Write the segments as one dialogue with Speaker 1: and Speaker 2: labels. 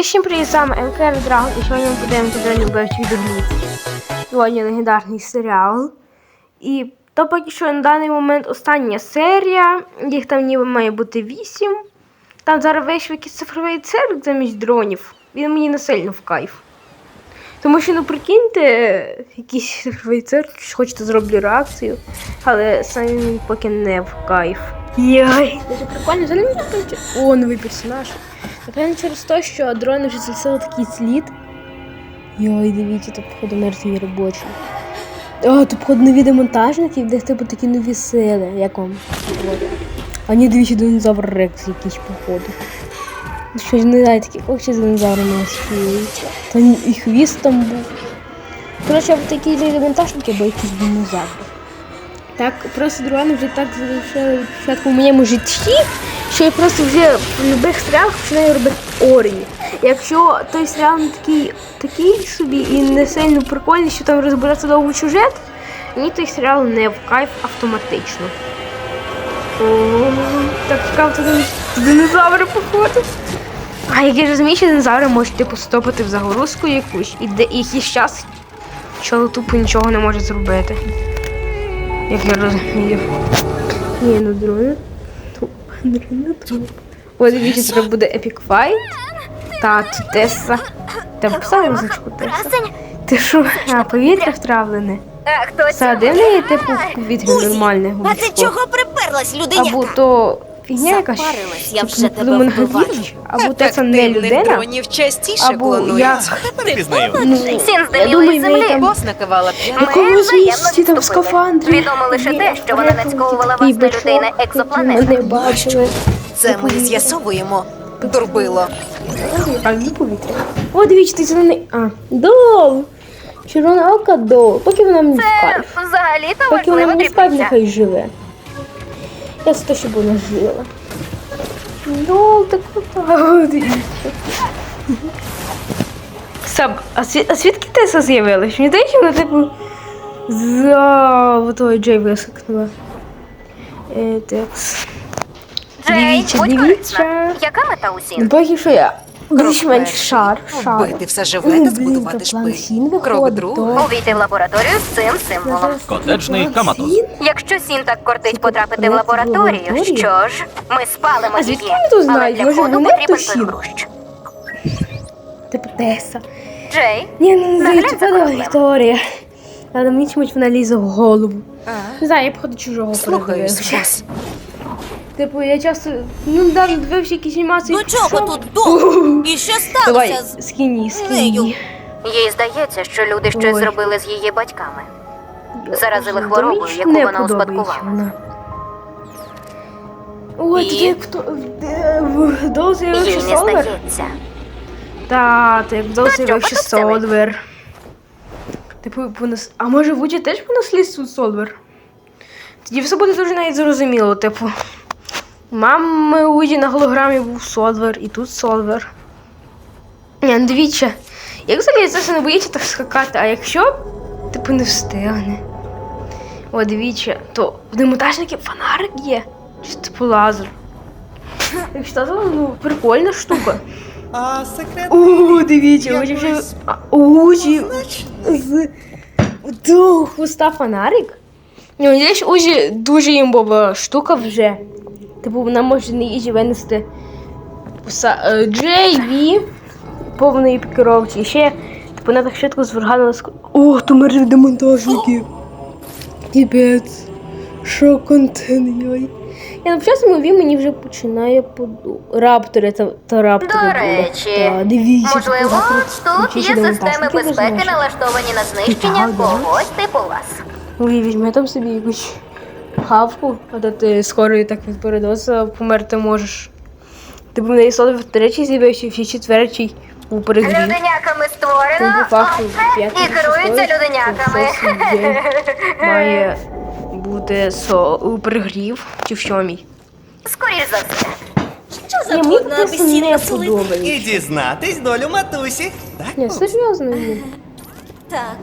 Speaker 1: Всім привіт, з вами МКР Драгон, і сьогодні ми подивимося до любив відеоглід. Сьогодні легендарний серіал. І то поки що на даний момент остання серія, їх там ніби має бути вісім. Там зараз вийшов якийсь цифровий цирк замість дронів. Він мені не сильно в кайф. Тому що, ну прикиньте, якийсь цифровий цирк, хочете зроблю реакцію, але самі він поки не в кайф. Яй. Дуже прикольно, взагалі мені О, новий персонаж. Напевно, через те, що дрони вже залишили такий слід. Йой, дивіться, тут, походу, мертві робочі. О, тут, походу, нові демонтажники, де типу такі нові сили. Як вам? А ні, дивіться, динозавр Рекс якийсь, походу. Щось не знаю, такі очі з динозаврами співають. Та і хвіст там був. Коротше, такі демонтажники, або якісь динозаври. Так, просто дрони вже так залишили від початку в моєму житті, що я просто вже в будь-яких серіалах починаю робити орії. Якщо той серіал не такий, такий собі і не сильно прикольний, що там розбиратися довго сюжет, мені той серіал не в кайф автоматично. О, так цікаво, динозаври походу. А як я розумію, що динозаври можуть типу стопити в загрузку якусь, і де якийсь час чоло тупо нічого не може зробити. Як я розумію. Ні, ну дрони. Туп, дрони туп. О, дивіться, це буде епік файт. Та тут Теса. Та писали музичку Теса. Ти що? А, повітря втравлене.
Speaker 2: а хто
Speaker 1: Всередині, типу, повітря нормальне.
Speaker 2: А ти чого приперлась, людина?
Speaker 1: Або то фігня якась.
Speaker 2: Запарилась, я вже тебе вбиваю.
Speaker 1: Або Теса не людина.
Speaker 3: дронів частіше
Speaker 1: Або я-
Speaker 3: Тепер пізнаю.
Speaker 1: Ну,
Speaker 2: Сін з
Speaker 1: я думаю,
Speaker 2: землі.
Speaker 1: там
Speaker 3: Бос накивала п'яна.
Speaker 2: Взаємно
Speaker 1: місці там в скафандрі.
Speaker 2: Відомо лише те, що вона нацьковувала вас
Speaker 1: Такий
Speaker 2: на людей на екзопланетах.
Speaker 1: Ми не бачили.
Speaker 3: Це ми з'ясовуємо. Дурбило.
Speaker 1: Так, не повітря. О, дивіться, ти зелений. А, дол! Червона ока дол. Поки вона мені в
Speaker 2: Це взагалі-то
Speaker 1: Поки вона мені в кайф,
Speaker 2: дрібниця.
Speaker 1: нехай живе. Я за те, щоб вона жила. Дол, так круто. Саб, а, сві- а звідки Теса з'явилась? Мені здається, вона типу за той Джей високнула. Е.
Speaker 2: Джей,
Speaker 1: Дивіться, дивіться.
Speaker 2: Яка мета
Speaker 1: Ну,
Speaker 2: усім?
Speaker 1: поки що я. Більш-менш шар, шар.
Speaker 3: Вбити все живе та збудувати шпиль. Крок другий.
Speaker 2: Увійти в лабораторію з цим символом.
Speaker 4: Котеджний каматус.
Speaker 2: Якщо Сін так кортить потрапити в лабораторію, що ж, ми спалимо її. Але для
Speaker 1: вони
Speaker 2: потрібен
Speaker 1: Сін? Типу Теса.
Speaker 2: Джей,
Speaker 1: Ні, ну не знаю, це. Вікторія. Але мені чомусь вона лізе в голову. Не знаю, я походу чужого
Speaker 3: Слухаюсь.
Speaker 1: Типу, я часто, ну, недавно дивився якісь анімації.
Speaker 5: До чого
Speaker 1: Що?
Speaker 5: тут дом? І що
Speaker 1: Давай,
Speaker 5: сталося з
Speaker 1: скіні, скіні.
Speaker 5: нею?
Speaker 2: їй здається, що люди щось
Speaker 1: Ой.
Speaker 2: зробили з її батьками. Заразили
Speaker 1: Боже,
Speaker 2: хворобою, яку
Speaker 1: не
Speaker 2: вона
Speaker 1: подобається
Speaker 2: успадкувала.
Speaker 1: вона. Ой,
Speaker 2: І?
Speaker 1: як хто де- в з'явився
Speaker 2: Їй не здається.
Speaker 1: Та, так як
Speaker 2: що,
Speaker 1: з'явився
Speaker 2: потопцяли?
Speaker 1: Типу, понес... А може Вуді теж по наслідству Солвер? Тоді все буде дуже навіть зрозуміло, типу. Мами Уді на голограмі був Солвер, і тут Солвер. Ні, ну дивіться, як взагалі це не боїться так скакати, а якщо типу не встигне. О, дивіться, то в демонтажники фонарик є. Чи типу лазер. Так що то, ну, прикольна штука.
Speaker 6: А секрет
Speaker 1: О, дивіться, Уді вже. Уді з до хвоста фонарик. Ну, здесь Узі дуже імбова штука вже. Типу, вона може на їжі винести е, Джей, повної пікіровці. І ще, типу, вона так швидко зверганула ск... О, то мери демонтажники. Кіпець. Що контент, йой. Я на початку Ві мені вже починає поду. Раптори та, та раптори.
Speaker 2: До речі,
Speaker 1: Та, дивіться,
Speaker 2: Можливо, тут є системи безпеки, налаштовані на знищення когось типу вас.
Speaker 1: Ой, візьми там собі якусь хавку, а то ти скоро і так від передозу померти можеш. Типу в неї соло в третій з'явився, всі четвертій у перегрів.
Speaker 2: Люденяками створено,
Speaker 1: факту
Speaker 2: оце
Speaker 1: п'ятий
Speaker 2: і керуються
Speaker 1: шостий,
Speaker 2: люденяками.
Speaker 1: це Має бути со у перегрів чи в сьомій.
Speaker 2: Скоріш за все.
Speaker 5: що за
Speaker 1: не
Speaker 5: сули?
Speaker 1: подобається.
Speaker 6: І дізнатись долю матусі. Так?
Speaker 1: Ні, серйозно.
Speaker 5: Так.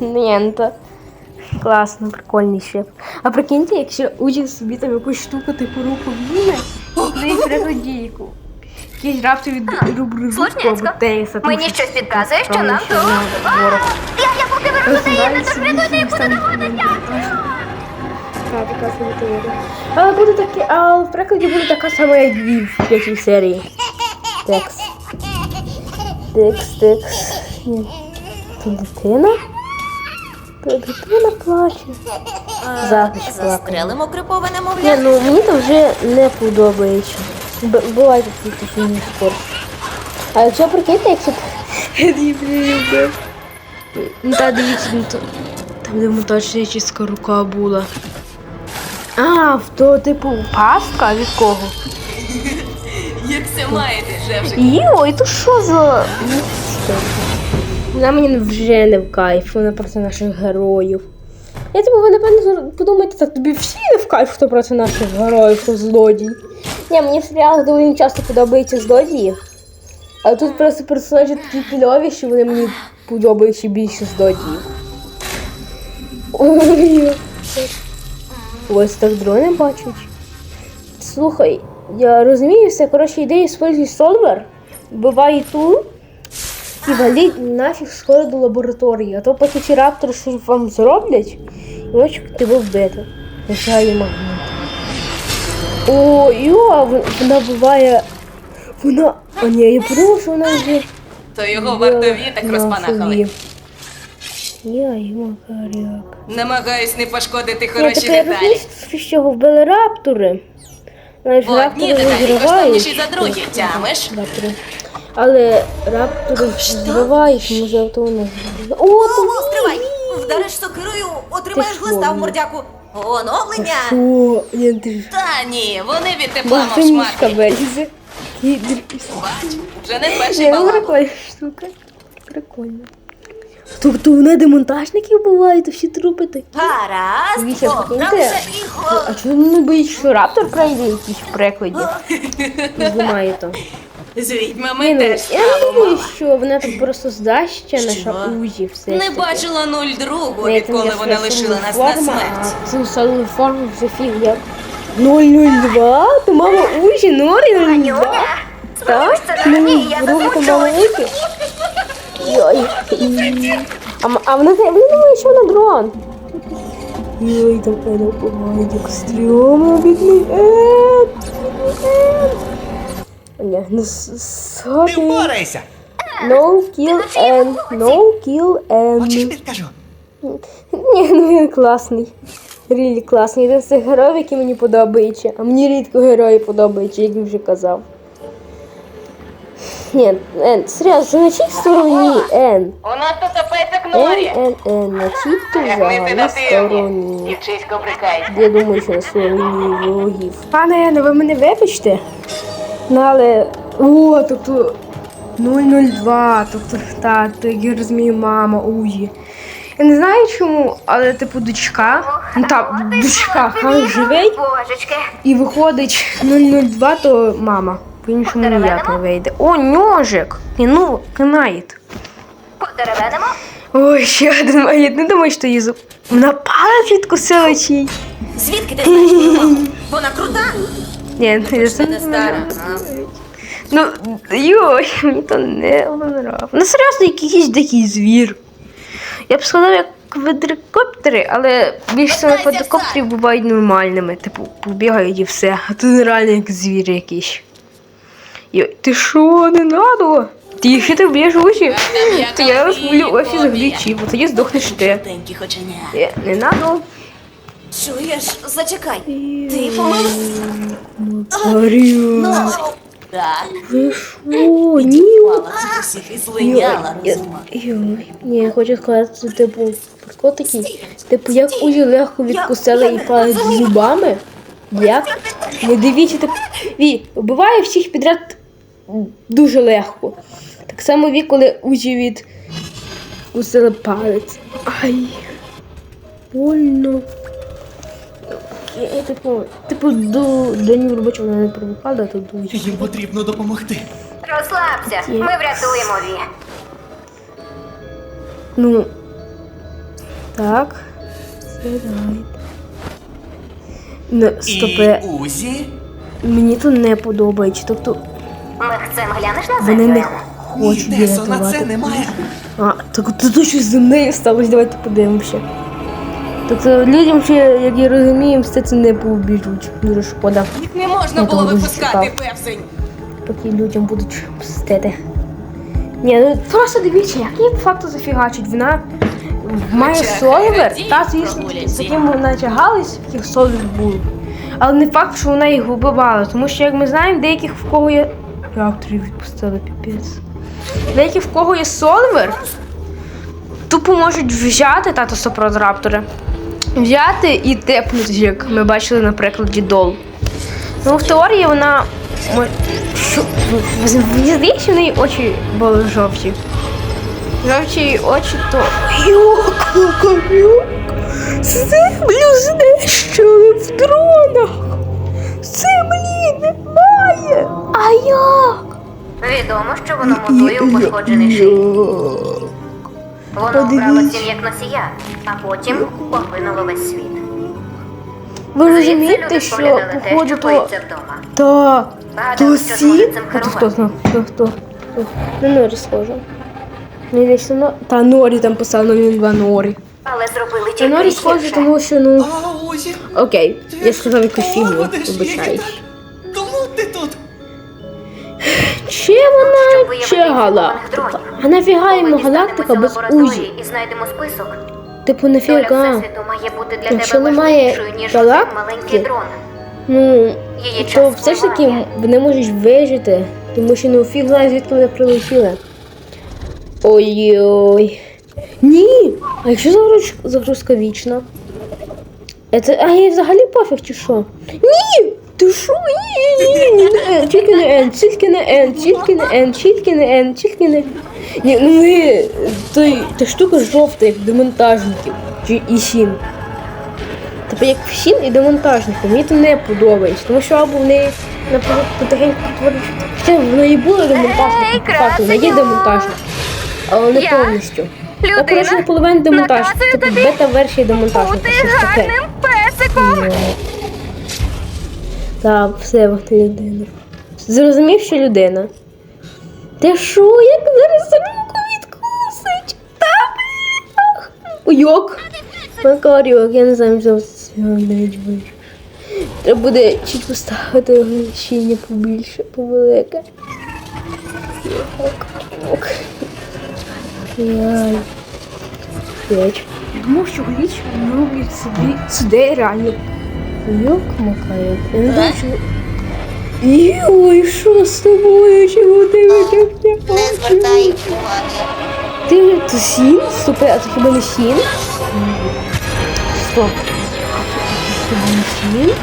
Speaker 1: Ні, ну то класно, прикольний ще. А прикиньте, якщо учить собі там якусь штуку, типу руку візьме, і пригодійку. якийсь раптом від рубрики тому
Speaker 2: Мені щось підказує, що нам
Speaker 1: ворог.
Speaker 2: Я, я поки неї, не.
Speaker 1: Так, така собі теорія. Але буде таке, а в прикладі буде така сама, як і в п'ятій серії. Текс. Текс, текс. Це дитина? Дитина плаче. Захист плакає.
Speaker 5: Застрелимо крипове
Speaker 1: Ні,
Speaker 5: немовля.
Speaker 1: ну мені то вже не подобається. Б- Буває такі такі спорт. А якщо прикиньте, якщо б- Ну та дивіться, ну, то- там де моточничська рука була. А, в то типу пастка від кого?
Speaker 5: Як це маєте, Жевжик?
Speaker 1: Йо, і то що за. Вона мені вже не в кайф, вона проти наших героїв. Я типу, ви напевно подумаєте, так тобі всі не в кайф, хто проти наших героїв, хто злодій. Ні, мені в серіалах доволі часто подобаються злодії. Але тут просто персонажі такі кльові, що вони мені подобаються більше злодіїв. Ось так дрони бачать. Слухай, я розумію все. Коротше, йди используй солвер, вбивай ту і валіть нафіг скоро до лабораторії. А то поки ці раптори щось вам зроблять, і ось тебе вбити. Лишає магніт. О, йо, вона буває. Вона. О, ні, я подумав, що вона вже.
Speaker 5: То його вартові так розпанахали.
Speaker 1: Я йому каряк.
Speaker 5: Намагаюсь не пошкодити хороші
Speaker 1: так я розумію, що його вбили раптори. Знаєш,
Speaker 5: Одні
Speaker 1: раптори
Speaker 5: деталі коштовніші за другі, тямиш?
Speaker 1: Раптори. Але раптори зриваєш, може автомобіль. О, то
Speaker 5: Стривай! Вдариш сокирою, отримаєш
Speaker 1: Ти що,
Speaker 5: глиста в
Speaker 1: ні?
Speaker 5: мордяку. Оновлення!
Speaker 1: Що? Я ти
Speaker 5: Та ні, вони від тепла шматки.
Speaker 1: вилізе.
Speaker 5: Бач, вже не перший
Speaker 1: Ні, ну прикольна штука. Прикольно. Тобто вони демонтажників бувають, всі трупи такі.
Speaker 5: Гаразд,
Speaker 1: Дивіться,
Speaker 5: погналися
Speaker 1: прикиньте.
Speaker 5: і
Speaker 1: А чому не боїться, що раптор пройде якийсь в прикладі? Зламає то.
Speaker 5: З відьмами
Speaker 1: ну,
Speaker 5: теж
Speaker 1: я не думаю, що вона тут просто здасться, наша Узі, все.
Speaker 5: Не
Speaker 1: таки.
Speaker 5: бачила нуль другу, відколи вона лишила нас на смерть.
Speaker 1: А цю салу форму вже фіг як 002, то мама Узі 002. Так?
Speaker 2: я
Speaker 1: руку
Speaker 2: заслужила.
Speaker 1: мама Узі. Йой. А, а вона, вона думає, що вона дрон. Йой, там Еда буває, як стрьомно, бідний Ед. Ні, ну
Speaker 6: Ти
Speaker 1: сорі.
Speaker 6: впорайся!
Speaker 1: No kill and no kill
Speaker 6: Хочеш
Speaker 1: and.
Speaker 6: підкажу?
Speaker 1: Ні, ну він класний. Рілі класний. Один з цих героїв, які мені подобаються. А мені рідко герої подобаються, як я вже казав. Ні, Ен, серйозно, на чій стороні Ен?
Speaker 5: У нас тут опецьок
Speaker 1: Ен, Ен, Ен, на чій ти взагалі стороні?
Speaker 5: Дівчисько брикай.
Speaker 1: Я думаю, що на стороні ворогів. Пане Ене, ви мене вибачте? Але. О, тобто. 002, тобто, та, то я розумію, мама Узі. Я не знаю чому, але типу дочка. Ну та дочка хай живий і виходить 002, то мама. По-іншому ніяк не вийде. О, ножик! І ну, канает.
Speaker 2: Подеревенимо.
Speaker 1: Ой, ще один магніт. Не думаю, що її. Вона палець відкусила чий.
Speaker 5: Звідки ти знаєш? Вона крута?
Speaker 1: Ні, я
Speaker 5: не стара.
Speaker 1: Ну, йой, мені то не нравилось. Ну, серйозно, якийсь дикий звір. Я б сказав, як квадрокоптери, але більше на квадрокоптерів бувають нормальними. Типу, побігають і все. А тут реально як звір якийсь. Йой, ти що, не надо? Ти якщо ти вб'єш очі, то я розмовлю офіс глічів, бо тоді здохнеш ти. Е, Не надо.
Speaker 5: Чуєш, зачекай. Ти помилився?
Speaker 1: Горю.
Speaker 5: Так.
Speaker 1: Ви що? Ні.
Speaker 5: Мала і злиняла,
Speaker 1: Я-
Speaker 5: розума.
Speaker 1: Ні, я хочу сказати, що, типу, прикол такий. Типу, як Узі легко відкусила і палець зубами. Як? Не дивіться, так. Ві, вбиває всіх підряд дуже легко. Так само Ві, коли Узі відкусила палець. Ай. Больно. Я, я, типу, типу, до день робочого не привикала, то дуже.
Speaker 6: Їм потрібно допомогти.
Speaker 2: Розслабся. Ми врятуємо Ві.
Speaker 1: Ну. Так. Сідай. Ну, стопе.
Speaker 6: І Узі?
Speaker 1: Мені то не подобається. Тобто,
Speaker 2: Мехцем глянеш на
Speaker 1: Вони не хочуть
Speaker 6: Ні, Тесо, на це
Speaker 1: рятувати.
Speaker 6: немає.
Speaker 1: А, так тут тут щось землею сталося, давайте подивимося. Тобто людям ще, як я розумію, мстити не побіжуть. Дуже шкода.
Speaker 3: Їх не можна було випускати,
Speaker 1: чекав.
Speaker 3: певзень.
Speaker 1: Поки людям будуть мстити. Ні, ну просто дивіться, як її по факту зафігачить. Вона має
Speaker 5: радій,
Speaker 1: та звісно, з яким вона тягалась, яких солівер був. Але не факт, що вона їх вибивала, тому що, як ми знаємо, деяких в кого є. Реакторів відпустили піпець. Деяких в кого є солівер, тупо можуть взяти тато сопродраптори. Взяти і тепнути, як ми бачили на прикладі дол. Ну, в теорії вона. Що? Мені здається, що в неї очі були жовті. Жовті очі то. Йок, кам'юк! Землю знищили в дронах! Землі немає! А як?
Speaker 2: Відомо, що воно мутує у пошкоджений шиї. Воно обрало
Speaker 1: Подивіться.
Speaker 2: цим як носія, а потім поглинуло весь світ.
Speaker 1: Ви розумієте, що
Speaker 2: споглядали те,
Speaker 1: походу
Speaker 2: що
Speaker 1: то.
Speaker 2: коїться вдома.
Speaker 1: Та. То
Speaker 2: цим
Speaker 1: А то хто знав? Хто, хто? хто? На Норі схоже. Не десь на... Та Норі там писав, ну він два Норі.
Speaker 2: Але зробили
Speaker 1: На
Speaker 2: тільки
Speaker 1: Норі схоже,
Speaker 2: гірше.
Speaker 1: тому що, ну...
Speaker 6: А, Узі,
Speaker 1: Окей, я сказав якусь фігню, вибачаюсь. Чи
Speaker 2: Щоб
Speaker 1: вона,
Speaker 2: виявити
Speaker 1: чи галактика? А нафіга йому галактика без узі?
Speaker 2: І знайдемо список.
Speaker 1: Типу,
Speaker 2: Доля
Speaker 1: нафіга?
Speaker 2: Всесвіту має бути для
Speaker 1: Якщо
Speaker 2: тебе
Speaker 1: немає
Speaker 2: важливішою, ніж один
Speaker 1: галактики,
Speaker 2: маленький дрон.
Speaker 1: Ну,
Speaker 2: Її
Speaker 1: то
Speaker 2: час
Speaker 1: все ж таки
Speaker 2: спливає.
Speaker 1: вони можуть вижити, тому що ну фіг знає, звідки вони прилетіли. Ой-ой. Ні! А якщо загруз- загрузка вічна? Це, а їй взагалі пофіг чи що? Ні! Ти що? Ні, ні, ні, не N, тільки не N, тільки не N, тільки не N, тільки не N, тільки не. Ні, ну ми. Той, та штука жовта, як демонтажників. Чи і сін. Типу як всім і демонтажникам. Мені це не подобається, тому що або вони наприклад, потихеньку творять. Хоча вона і була демонтажником, по факту, вона є демонтажник. Але не повністю. Ну, коротше, наполовину демонтажник.
Speaker 2: наказую
Speaker 1: Типу бета-версія демонтажника.
Speaker 2: Бути гарним песиком.
Speaker 1: Так, все, ти людина. Зрозумів, що людина. Ти що, як зараз руку відкусить? Та. Уйок. Макаріок, я не знаю, що це навіть вийшло. Треба буде чітко ставити ограничення побільше, повелике. Ок. Яй. П'ять. Що річ роблять собі сюди реально. Йок макає. Я не знаю, що... Йой, що з тобою? Чого ти витягне?
Speaker 5: Не звертай уваги.
Speaker 1: Ти то сін? Супер, а це хіба не сін? Стоп. Хіба не сін?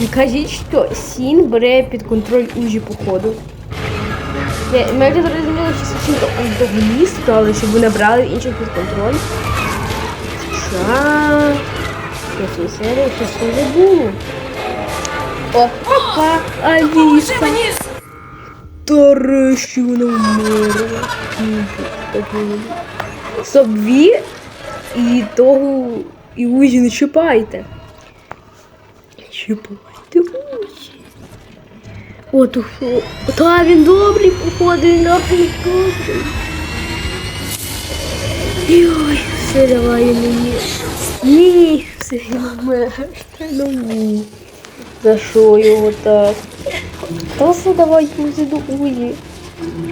Speaker 1: Не кажіть, що сін бере під контроль Ужі походу. Я, ми вже зрозуміли, що це чисто антагоніст, але щоб вони брали інших під контроль. Ша. Я цю серію щось не забула. О, папа, Аліса. Нарешті вона вмерла. Собі і того і Узі не чіпайте. Чіпайте Узі. О, то що? Та він добрий, походу, він нахуй добрий. Йой, все давай мені. Ні, все. Ну ні. За що його так? Та все давай до Узі.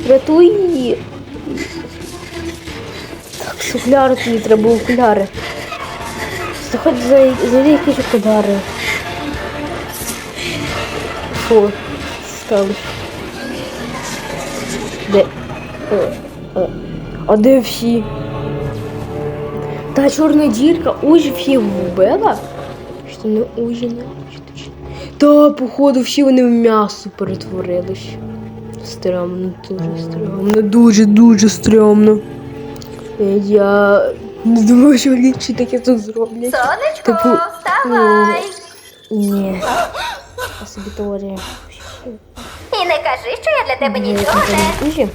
Speaker 1: Рятуй її. Так, що окуляри тобі треба окуляри. Заходь за, за якісь окуляри. Фу, сталося. Де? Е, е. А де всі? Та чорна дірка Ужі всіх вбила? Що не Ужі не. Та, походу, всі вони в м'ясо перетворились. Стрьомно, дуже стрьомно, дуже дуже стрьомно. Е, Я не думаю, що лічі таке тут зроблять.
Speaker 2: Сонечко,
Speaker 1: Типу,
Speaker 2: вставай.
Speaker 1: Ні. Я собі теорія.
Speaker 2: І не кажи, що я для тебе нічого не.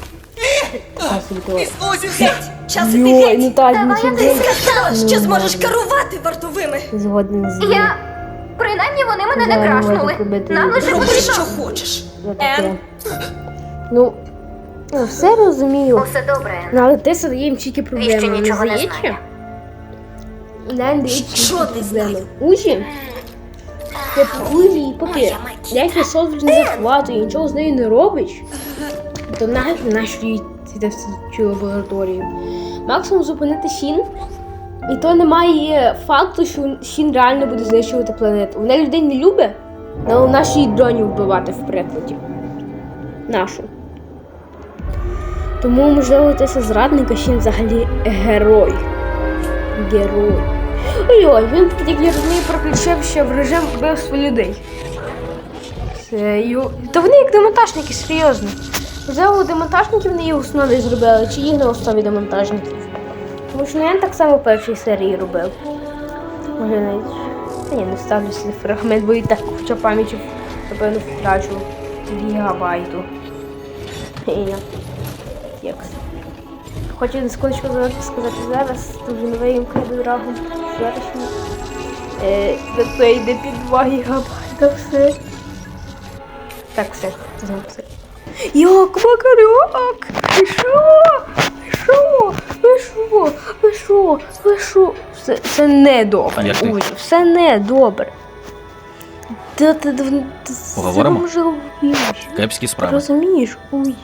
Speaker 6: Узі, геть!
Speaker 5: Час іти
Speaker 1: Йой,
Speaker 5: геть.
Speaker 1: ну так,
Speaker 2: Давай
Speaker 1: ну
Speaker 2: я
Speaker 1: це
Speaker 5: Сказала,
Speaker 1: Ну,
Speaker 5: що зможеш керувати вартовими.
Speaker 1: згоден з ним.
Speaker 2: Я. Принаймні вони мене не крашнули. Нам лише
Speaker 5: Роби,
Speaker 2: потрібно.
Speaker 5: що хочеш.
Speaker 1: Таке?
Speaker 5: Ен,
Speaker 1: Ну, я все розумію.
Speaker 2: Усе добре.
Speaker 1: Ну, але ти дає їм тільки проблеми.
Speaker 2: Він нічого не знає.
Speaker 1: Не здається,
Speaker 5: Що ти
Speaker 1: проблеми. Учі? Типу, Узі і поки ніякий солдат не захватує, нічого з нею не робить, то нафіг наш їй йде в цю лабораторію. Максимум зупинити Сін, і то немає факту, що Сін реально буде знищувати планету. Вона людей не любить, але наші дронів вбивати в прикладі. Нашу. Тому, можливо, Теса зрадника Сін взагалі герой. Герой. Ой-ой, він, як я розумію, переключився в режим вбивства людей. Це. Та вони як демонтажники, серйозно. Можливо, демонтажників не їх основі зробили, чи їх на основі демонтажників. Тому що я так само в першій серії робив. Може навіть. Та ні, не ставлю свій фрагмент, бо і так хоча пам'яті, напевно, втрачу гігабайту. Текст. Хочу на секундочку сказати зараз, дуже новий драгу. Зараз. Е, це йде під 2 гігабайта все. Так, все, знову все. Йок, Макарьок! Ви що? Ви що? Ви що? Ви що? Ви що? Все, все не добре.
Speaker 4: Понятно.
Speaker 1: Ой, все не добре. Та, та, та, та,
Speaker 4: Поговоримо?
Speaker 1: Це може вб'ють.
Speaker 4: Кепські
Speaker 1: Ти
Speaker 4: справи.
Speaker 1: розумієш? Ой.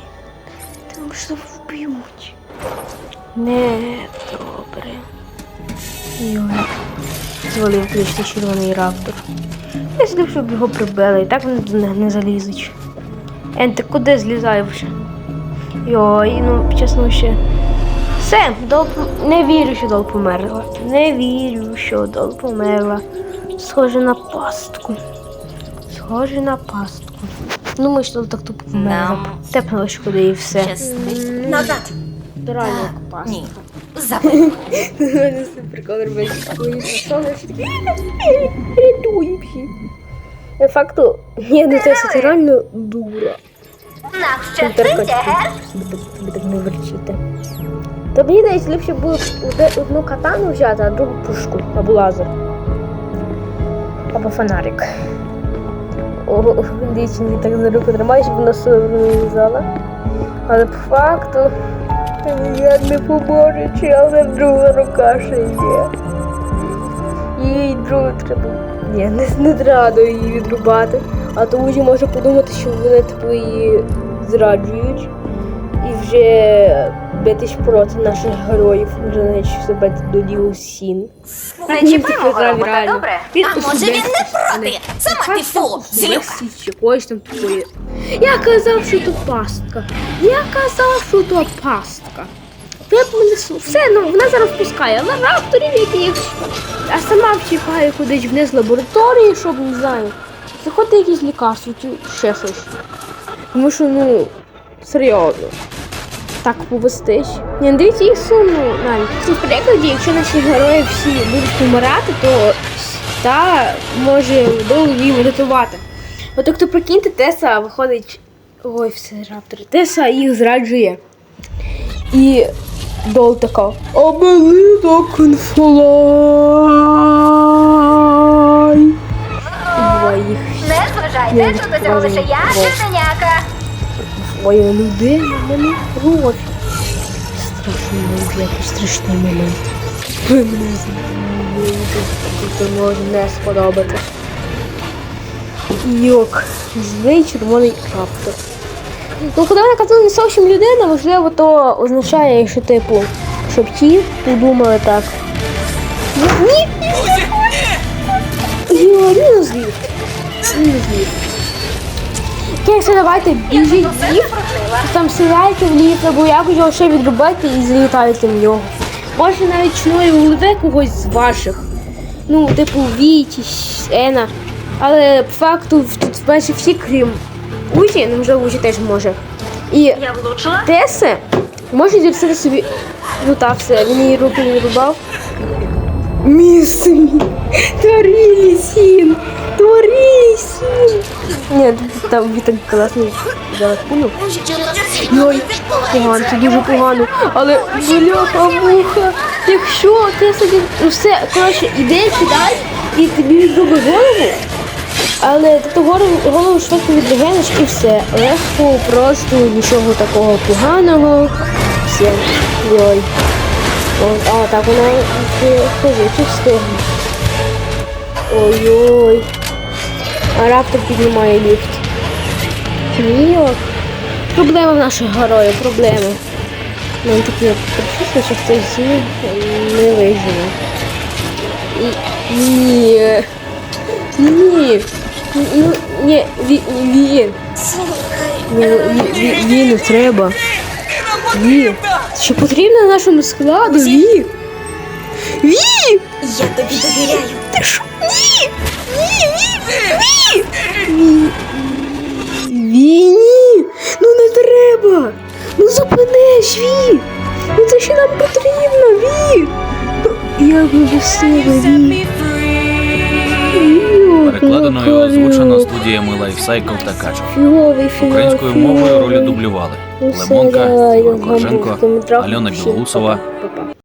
Speaker 1: Ти може вб'ють. Не добре. Йой. Звалив включити червоний раптор. Я сидів, щоб його прибили, і так до них не залізуть. Ен, ти куди злізає вже? Йой, ну чесно ще. Все, Дол... не вірю, що Дол померла. Не вірю, що Дол померла. Схоже на пастку. Схоже на пастку. Ну, ми ж Дол так тупо померла. Тепнула ж куди і все.
Speaker 5: Назад.
Speaker 1: Реально як пастка.
Speaker 2: Ні. Забудь.
Speaker 1: Мене прикол робить. Рятуй. По факту, ні, ну це це реально дура.
Speaker 2: Нам
Speaker 1: Інтеркачка.
Speaker 2: щаститься,
Speaker 1: так не верчите. То мені здається, ліпше було одну катану взяти, а другу пушку або лазер. Або фонарик. О, дивіться, так за руку тримаю, щоб вона вилізала. Але по факту я не поборючи, але друга рука ще є. Їй другу треба. Ні, не, не треба її відрубати. А то Узі може подумати, що вони типу її зраджують і вже битись проти наших героїв, вже навіть себе до ділу сін.
Speaker 2: Не чіпаємо
Speaker 1: типу,
Speaker 2: добре?
Speaker 5: А може він не проти? Сама ти фу, злюка.
Speaker 1: Якось там такої. Я казав, що то пастка. Я казав, що то пастка. Б мене Все, ну вона зараз пускає, але рапторів якихось. А сама втікає кудись вниз лабораторії, щоб не знаю. Заходить якісь лікарства чи ще щось. Тому що, ну, серйозно. Так повестись. Ні, ну, дивіться, їх сумно навіть. В прикладі, якщо наші герої всі будуть помирати, то та може довго її врятувати. От як то прикиньте, Теса виходить. Ой, все раптори. Теса їх зраджує. І Дол така. Обеліда конфлай. І буває їх
Speaker 2: Не зважайте, що до цього лише я чуденяка.
Speaker 1: Твоя людина мене профі. Страшний момент, який страшний момент. Ви мене знаєте, може не сподобати. Йок, злий червоний раптор. Ну, коли вона казала не зовсім людина, можливо, то означає, що типу, щоб ті подумали так. Ні, ні, ні, Йо, він злів. Він. Кекси, давайте біжіть їх, там сідайте в ліфт, або якось його ще відробити і злітайте в нього. Може навіть чною голови когось з ваших. Ну, типу Віті, Ена. Але по факту тут майже всі, крім Узі, ну можливо, Узі теж може. І
Speaker 2: Я влучила?
Speaker 1: Теси може зірсити собі. Ну та все, він її руки не відрубав. Місі! Творі сін! Творі сін! Ні, там він так класний пулю. Йой, погано, це дуже погано. Але бляха муха. Якщо ти собі. Ну все, коротше, іди, сідай і тобі відруби голову. Але ти голову, швидко відлегенеш і все. Легко, просто нічого такого поганого. Все. Йой. От, а, так вона ходить в сторону. Ой-ой. А раптор піднімає ліфт. Ні. Проблеми в наших героїв, проблеми. Нам таке причисло, що хтось з них не виживе. І... Ні. Ні. Ну, ні, він. Ні, він, він, не треба. Ві. Що потрібно нашому складу, Ві? Ві!
Speaker 5: Я тобі довіряю.
Speaker 1: Ти що? Ні! Ні, Ві! Ві! Ві, ні! Ну не треба! Ну зупинись, Ві! Ну це що нам потрібно, Ві! Ну, би без Ві?
Speaker 4: Перекладено і озвучено студіями Lifecycle та Качо. Українською мовою ролі дублювали
Speaker 1: Ну,
Speaker 4: Лемонка, Ігор Корженко, Альона. Білоусова.